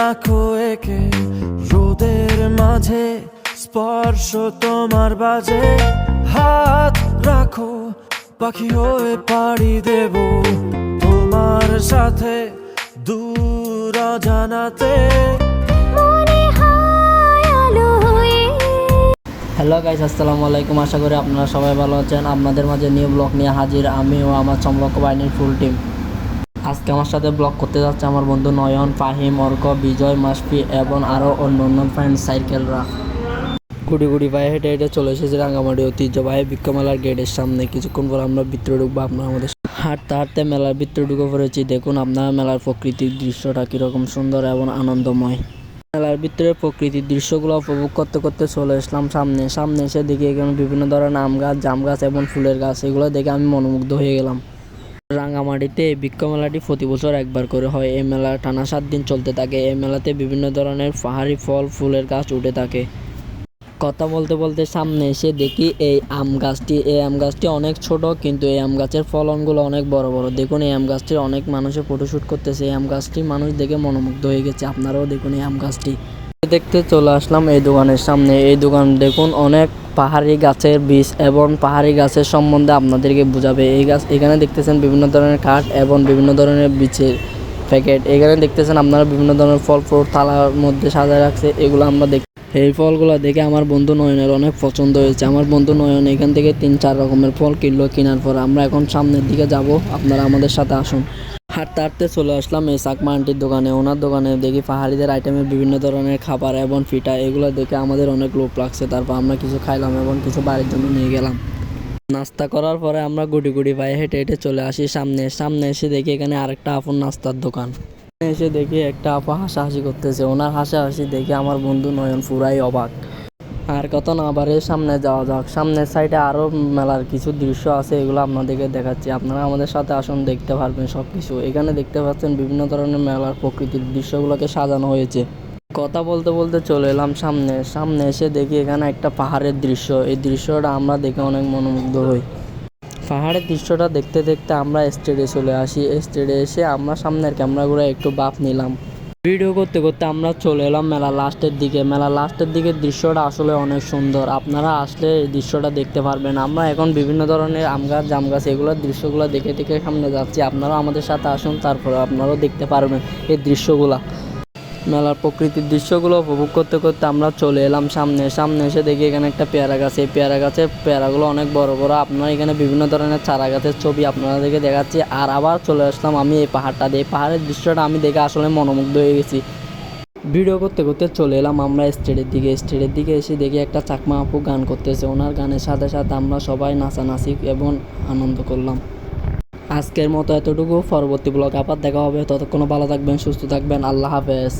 রাখো একে। রোদের মাঝে স্পর্শ তোমার বাজে। হাত রাখো পাখি হয়ে পাড়ি দেব। তোমার সাথে দূর জানাতে আলো হ্যালো গাইস আসসালামু আলাইকুম। আশা করি আপনারা সবাই ভালো আছেন। আপনাদের মাঝে নিউ ব্লগ নিয়ে হাজির আমি ও আমার সমলক্ষ বাহিনীর ফুল টিম আজকে আমার সাথে ব্লগ করতে যাচ্ছে আমার বন্ধু নয়ন, ফাহিম, অর্ক, বিজয়, মাসফি এবং আরও অন্য অন্য ফ্রেন্ড সাইকেলরা গুড়ি গুড়ি পায়ে হেঁটে হেঁটে চলে এসেছে রাঙ্গামাটি ঐতিহ্যবাহী বিক্ষমেলার গেটের সামনে। কিছুক্ষণ পর আমরা ভিতরে ঢুকবো আপনারা আমাদের। হাঁটতে হাঁটতে মেলার ভিতরে ঢুকে পড়েছি। দেখুন আপনারা মেলার প্রকৃতির দৃশ্যটা কীরকম সুন্দর এবং আনন্দময়। মেলার ভিতরে প্রকৃতির দৃশ্যগুলো উপভোগ করতে করতে চলে আসলাম সামনে। সামনে এসে দেখি এখানে বিভিন্ন ধরনের আম গাছ, জাম গাছ এবং ফুলের গাছ। এগুলো দেখে আমি মনোমুগ্ধ হয়ে গেলাম। রাঙ্গামাটিতে এই বৃক্ষ মেলাটি প্রতি বছর একবার করে হয়। এই মেলা টানা সাত দিন চলতে থাকে। এই মেলাতে বিভিন্ন ধরনের পাহাড়ি ফল, ফুলের গাছ উঠে থাকে। কথা বলতে বলতে সামনে এসে দেখি এই আম গাছটি। এই আম গাছটি অনেক ছোট, কিন্তু এই আম গাছের ফলনগুলো অনেক বড় বড়। দেখুন, এই আম গাছটির অনেক মানুষে ফটোশ্যুট করতেছে। এই আম গাছটি মানুষ দেখে মনোমুগ্ধ হয়ে গেছে। আপনারাও দেখুন এই আম গাছটি। দেখতে চলে আসলাম এই দোকানের সামনে। এই দোকান দেখুন অনেক পাহাড়ি গাছের বীজ এবং পাহাড়ি গাছের সম্বন্ধে আপনাদেরকে বোঝাবে। এই গাছ, এখানে দেখতেছেন বিভিন্ন ধরনের কাঠ এবং বিভিন্ন ধরনের বীজের প্যাকেট। এখানে দেখতেছেন আপনারা বিভিন্ন ধরনের ফল, ফ্রুট, থালার মধ্যে সাজায় রাখছে। এগুলো আমরা দেখ এই ফলগুলো দেখে আমার বন্ধু নয়নের অনেক পছন্দ হয়েছে। আমার বন্ধু নয়ন এখান থেকে তিন, চার রকমের ফল কিনলো কেনার পর। আমরা এখন সামনের দিকে যাব। আপনারা আমাদের সাথে আসুন। হাঁটতে হাঁটতে চলে আসলাম এই চাকমা আন্টির দোকানে, ওনার দোকানে দেখি পাহাড়িদের আইটেমের বিভিন্ন ধরনের খাবার এবং ফিটা, এগুলো দেখে আমাদের অনেক লোভ লাগছে। তারপর আমরা কিছু খাইলাম এবং কিছু বাড়ির জন্য নিয়ে গেলাম। নাস্তা করার পরে আমরা গুটি গুটি পায়ে হেঁটে হেঁটে চলে আসি সামনে। সামনে এসে দেখি এখানে আরেকটা আপন নাস্তার দোকান। এসে দেখি একটা আপা হাসাহাসি করতেছে। ওনার হাসাহাসি দেখে আমার বন্ধু নয়ন পুরাই অবাক। আর কত না, বারে সামনে যাওয়া যাক। সামনের সাইডে আরও মেলার কিছু দৃশ্য আছে, এগুলো আপনাদেরকে দেখাচ্ছি। আপনারা আমাদের সাথে আসুন, দেখতে পারবেন সব কিছু এখানে দেখতে পাচ্ছেন বিভিন্ন ধরনের মেলার প্রকৃতির দৃশ্যগুলোকে সাজানো হয়েছে। কথা বলতে বলতে চলে এলাম সামনে। সামনে এসে দেখি এখানে একটা পাহাড়ের দৃশ্য। এই দৃশ্যটা আমরা দেখে অনেক মনোমুগ্ধ হই। পাহাড়ের দৃশ্যটা দেখতে দেখতে আমরা স্টেডে চলে আসি। স্টেডে এসে আমরা সামনের ক্যামেরাগুলো একটু বাপ নিলাম। ভিডিও করতে করতে আমরা চলে এলাম মেলা লাস্টের দিকে। মেলা লাস্টের দিকে দৃশ্যটা আসলে অনেক সুন্দর। আপনারা আসলে এই দৃশ্যটা দেখতে পারবেন। আমরা এখন বিভিন্ন ধরনের আম গাছ, জাম গাছ এগুলোর দৃশ্যগুলো দেখে দেখে সামনে যাচ্ছি। আপনারাও আমাদের সাথে আসুন তারপরে আপনারাও দেখতে পারবেন এই দৃশ্যগুলা। মেলার প্রকৃতির দৃশ্যগুলো উপভোগ করতে করতে আমরা চলে এলাম সামনে। সামনে এসে দেখি এখানে একটা পেয়ারা গাছ। এই পেয়ারা গাছের পেয়ারাগুলো অনেক বড় বড়। আপনারা এখানে বিভিন্ন ধরনের চারা গাছের ছবি আপনাদেরকে দেখাচ্ছি। আর আবার চলে আসলাম আমি এই পাহাড়টা দিয়ে পাহাড়ের দৃশ্যটা আমি দেখে আসলে মনোমুগ্ধ হয়ে গেছি। ভিডিও করতে করতে চলে এলাম আমরা স্টেডের দিকে। স্টেডের দিকে এসে দেখি একটা চাকমা আপু গান করতেছে। ওনার গানের সাথে সাথে আমরা সবাই নাচানাচি এবং আনন্দ করলাম। আজকের মতো এতটুকু। পরবর্তী ব্লগ আবার দেখা হবে। ততক্ষণ ভালো থাকবেন, সুস্থ থাকবেন। আল্লাহ হাফেজ।